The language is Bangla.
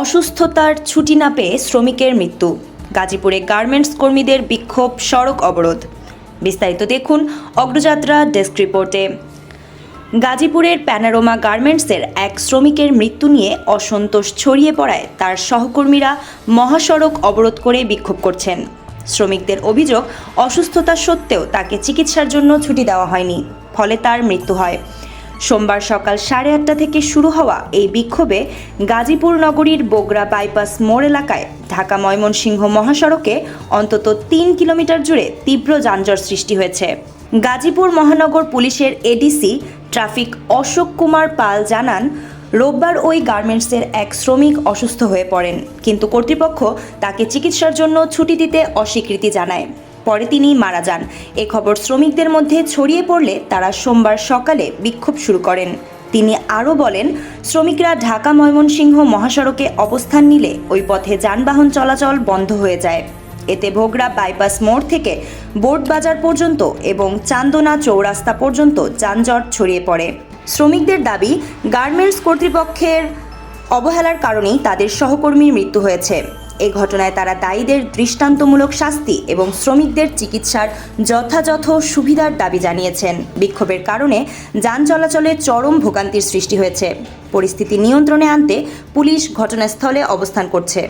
অসুস্থতার ছুটি না পেয়ে শ্রমিকের মৃত্যু। গাজীপুরে গার্মেন্টস কর্মীদের বিক্ষোভ, সড়ক অবরোধ। বিস্তারিত দেখুন অগ্রযাত্রা ডেস্ক রিপোর্টে। গাজীপুরের প্যানারোমা গার্মেন্টসের এক শ্রমিকের মৃত্যু নিয়ে অসন্তোষ ছড়িয়ে পড়ায় তার সহকর্মীরা মহাসড়ক অবরোধ করে বিক্ষোভ করছেন। শ্রমিকদের অভিযোগ, অসুস্থতা সত্ত্বেও তাকে চিকিৎসার জন্য ছুটি দেওয়া হয়নি, ফলে তার মৃত্যু হয়। সোমবার সকাল সাড়ে আটটা থেকে শুরু হওয়া এই বিক্ষোভে গাজীপুর নগরীর বগরা বাইপাস মোড় এলাকায় ঢাকা ময়মনসিংহ মহাসড়কে অন্তত তিন কিলোমিটার জুড়ে তীব্র যানজট সৃষ্টি হয়েছে। গাজীপুর মহানগর পুলিশের এডিসি ট্রাফিক অশোক কুমার পাল জানান, রোববার ওই গার্মেন্টসের এক শ্রমিক অসুস্থ হয়ে পড়েন, কিন্তু কর্তৃপক্ষ তাকে চিকিৎসার জন্য ছুটি দিতে অস্বীকৃতি জানায়। পরে তিনি মারা যান। এ খবর শ্রমিকদের মধ্যে ছড়িয়ে পড়লে তারা সোমবার সকালে বিক্ষোভ শুরু করেন। তিনি আরও বলেন, শ্রমিকরা ঢাকা ময়মনসিংহ মহাসড়কে অবস্থান নিলে ওই পথে যানবাহন চলাচল বন্ধ হয়ে যায়। এতে ভোগড়া বাইপাস মোড় থেকে বোর্ড বাজার পর্যন্ত এবং চান্দনা চৌরাস্তা পর্যন্ত যানজট ছড়িয়ে পড়ে। শ্রমিকদের দাবি, গার্মেন্টস কর্তৃপক্ষের অবহেলার কারণেই তাদের সহকর্মীর মৃত্যু হয়েছে। এ ঘটনায় তারা দায়ীদের দৃষ্টান্তমূলক শাস্তি এবং শ্রমিকদের চিকিৎসার যথাযথ সুবিধার দাবি জানিয়েছেন। বিক্ষোভের কারণে যান চলাচলে চরম ভোগান্তির সৃষ্টি হয়েছে। পরিস্থিতি নিয়ন্ত্রণে আনতে পুলিশ ঘটনাস্থলে অবস্থান করছে।